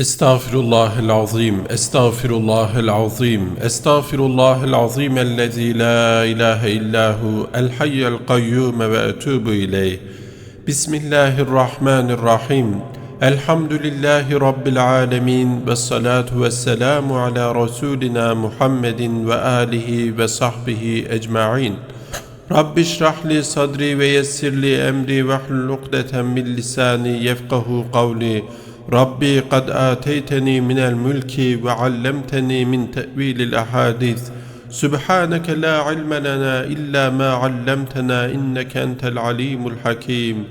استغفر الله العظيم استغفر الله العظيم استغفر الله العظيم الذي لا إله إلا هو الحي القيوم وأتوب إليه. بسم الله الرحمن الرحيم. الحمد لله رب العالمين والصلاة والسلام على رسولنا محمد وآله وصحبه أجمعين. رب اشرح لي صدري ويسر لي أمري واحلل عقدة من لساني يفقه قولي. ربي قد آتيتني من الملك وعلمتني من تأويل الأحاديث سبحانك لا علم لنا إلا ما علمتنا إنك أنت العليم الحكيم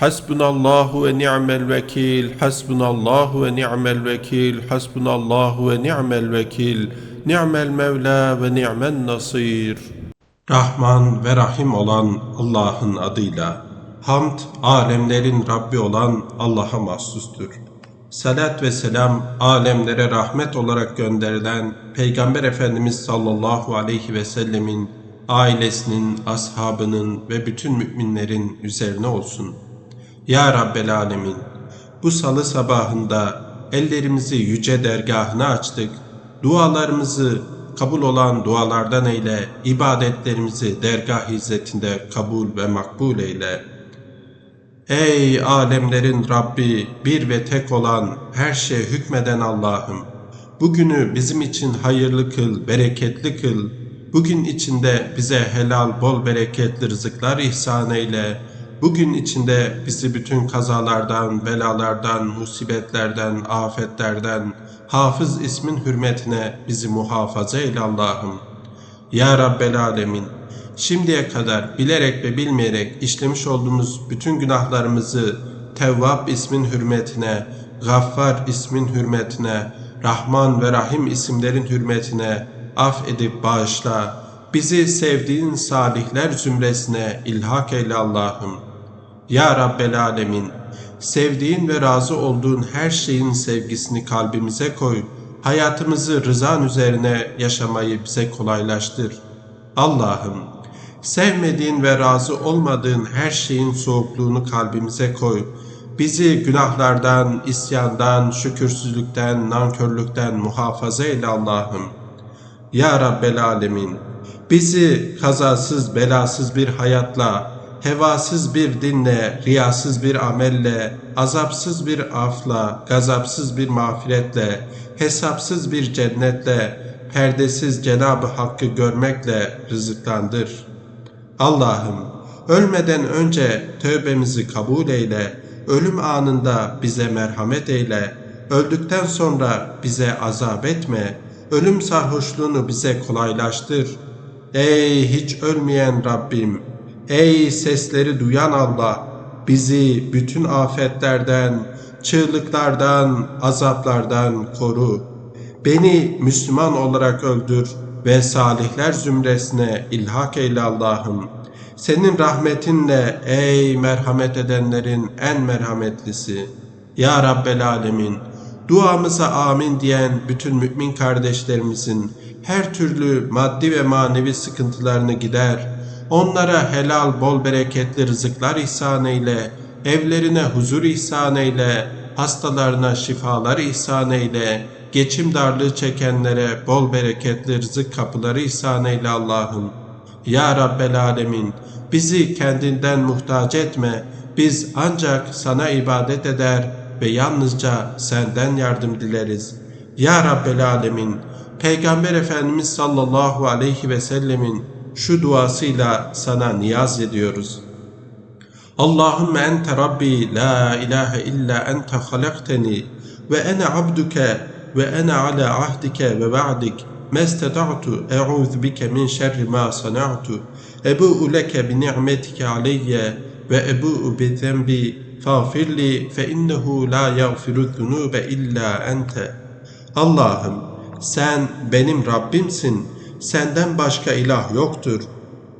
حسبنا الله ونعم الوكيل حسبنا الله ونعم الوكيل حسبنا الله ونعم الوكيل نعم المولى ونعم النصير Rahman ve Rahim olan Allah'ın adıyla Hamd, alemlerin Rabbi olan Allah'a mahsustur. Salat ve selam, alemlere rahmet olarak gönderilen Peygamber Efendimiz sallallahu aleyhi ve sellemin, ailesinin, ashabının ve bütün müminlerin üzerine olsun. Ya Rabbel Alemin, bu salı sabahında ellerimizi yüce dergahına açtık, dualarımızı kabul olan dualardan eyle, ibadetlerimizi dergah izzetinde kabul ve makbul eyle.'' Ey alemlerin Rabbi, bir ve tek olan, her şeye hükmeden Allah'ım! Bugünü bizim için hayırlı kıl, bereketli kıl. Bugün içinde bize helal, bol bereketli rızıklar ihsan eyle. Bugün içinde bizi bütün kazalardan, belalardan, musibetlerden, afetlerden, hafız ismin hürmetine bizi muhafaza eyle Allah'ım. Ya Rabbel Alemin, şimdiye kadar bilerek ve bilmeyerek işlemiş olduğumuz bütün günahlarımızı Tevvab ismin hürmetine, Gaffar ismin hürmetine, Rahman ve Rahim isimlerin hürmetine af edip bağışla. Bizi sevdiğin salihler zümresine ilhak eyle Allah'ım. Ya Rabbel Alemin, sevdiğin ve razı olduğun her şeyin sevgisini kalbimize koy. Hayatımızı rızan üzerine yaşamayı bize kolaylaştır. Allah'ım, sevmediğin ve razı olmadığın her şeyin soğukluğunu kalbimize koy. Bizi günahlardan, isyandan, şükürsüzlükten, nankörlükten muhafaza eyle Allah'ım. Ya Rabbel Alemin, bizi kazasız belasız bir hayatla, hevasız bir dinle, riyasız bir amelle, azapsız bir afla, gazapsız bir mağfiretle, hesapsız bir cennetle, perdesiz Cenab-ı Hakk'ı görmekle rızıklandır. Allah'ım, ölmeden önce tövbemizi kabul eyle, ölüm anında bize merhamet eyle, öldükten sonra bize azap etme, ölüm sarhoşluğunu bize kolaylaştır. Ey hiç ölmeyen Rabbim, ey sesleri duyan Allah, bizi bütün afetlerden, çığlıklardan, azaplardan koru. Beni Müslüman olarak öldür ve salihler zümresine ilhak eyle Allah'ım. Senin rahmetinle ey merhamet edenlerin en merhametlisi. Ya Rabbel Alemin, duamıza amin diyen bütün mümin kardeşlerimizin her türlü maddi ve manevi sıkıntılarını gider, onlara helal bol bereketli rızıklar ihsan eyle, evlerine huzur ihsan eyle, hastalarına şifalar ihsan eyle, geçim darlığı çekenlere bol bereketli rızık kapıları ihsan eyle Allah'ım. Ya Rabbel Alemin, bizi kendinden muhtaç etme, biz ancak sana ibadet eder ve yalnızca senden yardım dileriz. Ya Rabbel Alemin, Peygamber Efendimiz sallallahu aleyhi ve sellemin şu duasıyla sana niyaz ediyoruz. Allahümme ente Rabbi la ilahe illa ente halakteni ve ene abduke ve ene ala ahdike ve va'dik. Mestata'tu e'uz bike min şerri ma sana'tu. Ebu'u leke bi ni'metike aleyye ve ebu'u bi zembi fagfirli fe innehu la yagfiru zunube illa ente. Allah'ım sen benim Rabbimsin. Senden başka ilah yoktur.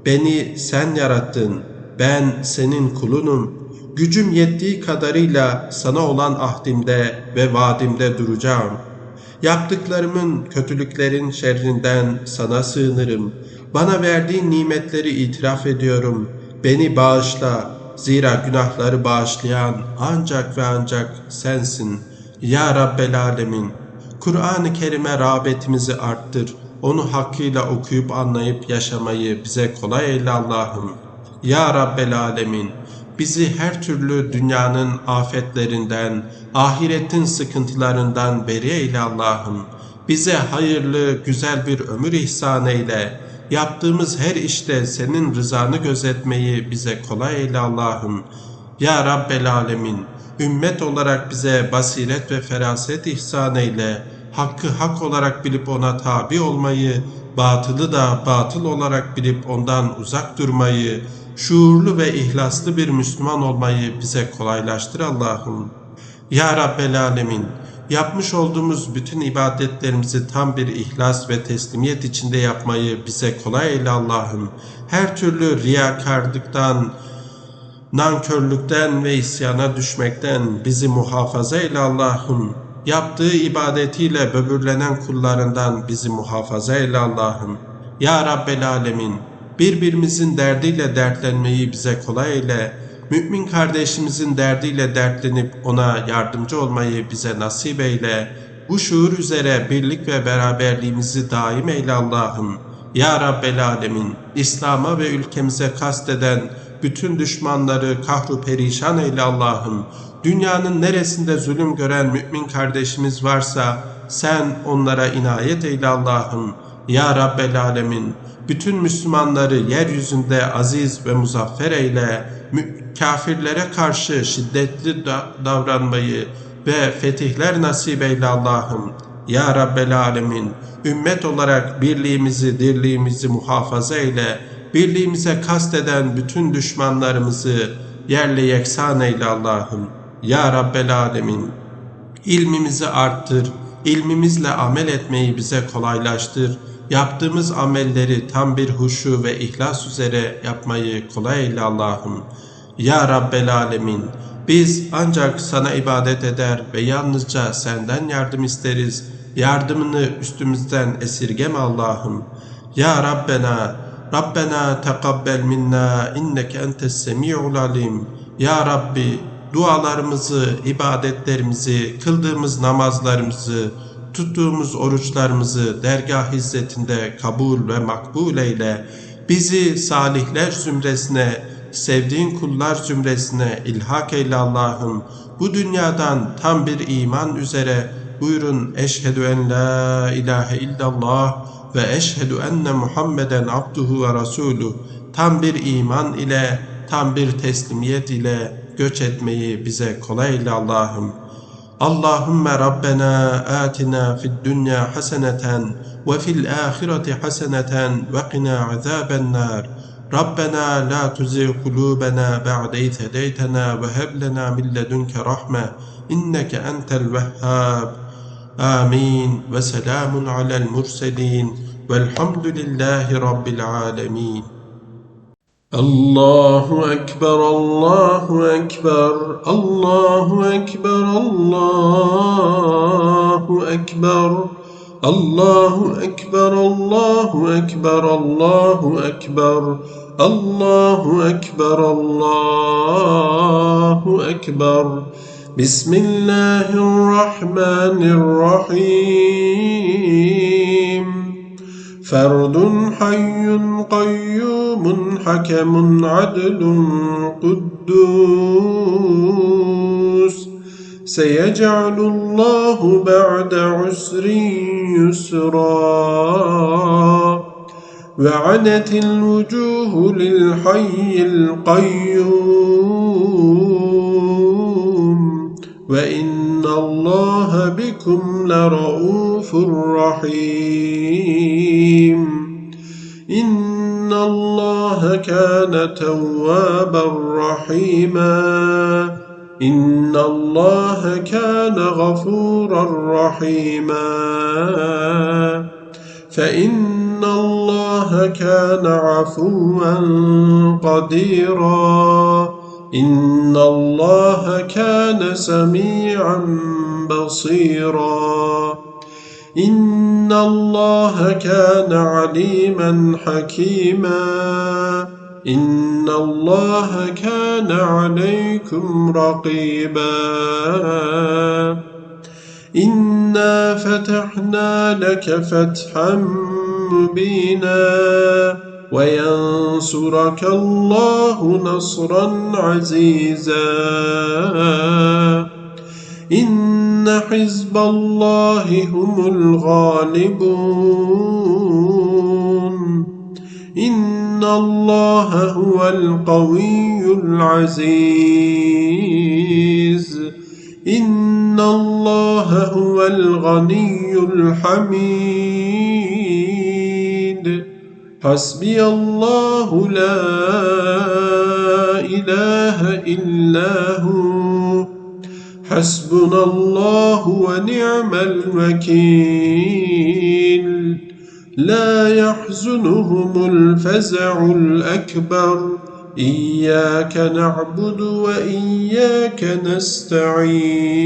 Beni sen yarattın. Ben senin kulunum. Gücüm yettiği kadarıyla sana olan ahdimde ve vaadimde duracağım.'' Yaptıklarımın, kötülüklerin şerrinden sana sığınırım. Bana verdiğin nimetleri itiraf ediyorum. Beni bağışla. Zira günahları bağışlayan ancak ve ancak sensin. Ya Rabbel Alemin, Kur'an-ı Kerim'e rağbetimizi arttır. Onu hakkıyla okuyup anlayıp yaşamayı bize kolay eyle Allah'ım. Ya Rabbel Alemin, bizi her türlü dünyanın afetlerinden, ahiretin sıkıntılarından beri eyle Allah'ım. Bize hayırlı, güzel bir ömür ihsan eyle. Yaptığımız her işte senin rızanı gözetmeyi bize kolay eyle Allah'ım. Ya Rabbel Alemin, ümmet olarak bize basiret ve feraset ihsan eyle. Hakkı hak olarak bilip ona tabi olmayı, batılı da batıl olarak bilip ondan uzak durmayı, şuurlu ve ihlaslı bir Müslüman olmayı bize kolaylaştır Allah'ım. Ya Rabbel Alemin, yapmış olduğumuz bütün ibadetlerimizi tam bir ihlas ve teslimiyet içinde yapmayı bize kolay eyle Allah'ım. Her türlü riyakarlıktan, nankörlükten ve isyana düşmekten bizi muhafaza eyle Allah'ım. Yaptığı ibadetiyle böbürlenen kullarından bizi muhafaza eyle Allah'ım. Ya Rabbel Alemin, birbirimizin derdiyle dertlenmeyi bize kolay eyle. Mümin kardeşimizin derdiyle dertlenip ona yardımcı olmayı bize nasip eyle. Bu şuur üzere birlik ve beraberliğimizi daim eyle Allah'ım. Ya Rabbel Alemin, İslam'a ve ülkemize kasteden bütün düşmanları kahru perişan eyle Allah'ım. Dünyanın neresinde zulüm gören mümin kardeşimiz varsa sen onlara inayet eyle Allah'ım. Ya Rabbel Alemin, bütün Müslümanları yeryüzünde aziz ve muzaffer eyle. Kafirlere karşı şiddetli da- davranmayı ve fetihler nasip eyle Allah'ım. Ya Rabbel Alemin, ümmet olarak birliğimizi, dirliğimizi muhafaza eyle. Birliğimize kasteden bütün düşmanlarımızı yerle yeksan eyle Allah'ım. Ya Rabbel Alemin, ilmimizi arttır, ilmimizle amel etmeyi bize kolaylaştır. Yaptığımız amelleri tam bir huşu ve ihlas üzere yapmayı kolay eyle Allah'ım. Ya Rabbel Alemin, biz ancak sana ibadet eder ve yalnızca senden yardım isteriz. Yardımını üstümüzden esirgeme Allah'ım. Ya Rabbena, Rabbena tekabbel minna inneke entes semi'ul alim. Ya Rabbi, dualarımızı, ibadetlerimizi, kıldığımız namazlarımızı, tuttuğumuz oruçlarımızı dergah hizmetinde kabul ve makbul eyle. Bizi salihler zümresine, sevdiğin kullar zümresine ilhak eyle Allah'ım. Bu dünyadan tam bir iman üzere buyurun eşhedü en la ilahe illallah ve eşhedü enne Muhammeden abduhu ve rasuluh. Tam bir iman ile, tam bir teslimiyet ile göç etmeyi bize kolay eyle Allah'ım. اللهم ربنا آتنا في الدنيا حسنة وفي الآخرة حسنة وقنا عذاب النار. ربنا لا تزغ قلوبنا بعد إذ هديتنا وهب لنا من لدنك رحمة إنك أنت الوهاب. آمين. وسلام على المرسلين. والحمد لله رب العالمين. Allahu Ekber, Allahu Ekber, Allahu Ekber, Allahu Ekber, Allahu Ekber, Allahu Ekber, Allahu Ekber, Allahu Ekber, Allahu Ekber. Bismillahirrahmanirrahim. فرد حي قيوم حكم عدل قدوس سيجعل الله بعد عسر يسرا وعنت الوجوه للحي القيوم وإن الله بكم لرؤوف رحيم. إن الله كان توابا رحيما. إن الله كان غفورا رحيما. فإن الله كان عفوا قديرا. إن الله كان سميعا بصيرا. إن الله كان عليما حكيما. إن الله كان عليكم رقيبا. إنا فتحنا لك فتحا مبينا. وينصرك الله نصرا عزيزا. إن حزب الله هم الغالبون. إن الله هو القوي العزيز. إن الله هو الغني الحميد. حسبي الله لا إله إلا هو. حسبنا الله ونعم الوكيل. لا يحزنهم الفزع الأكبر. إياك نعبد وإياك نستعين.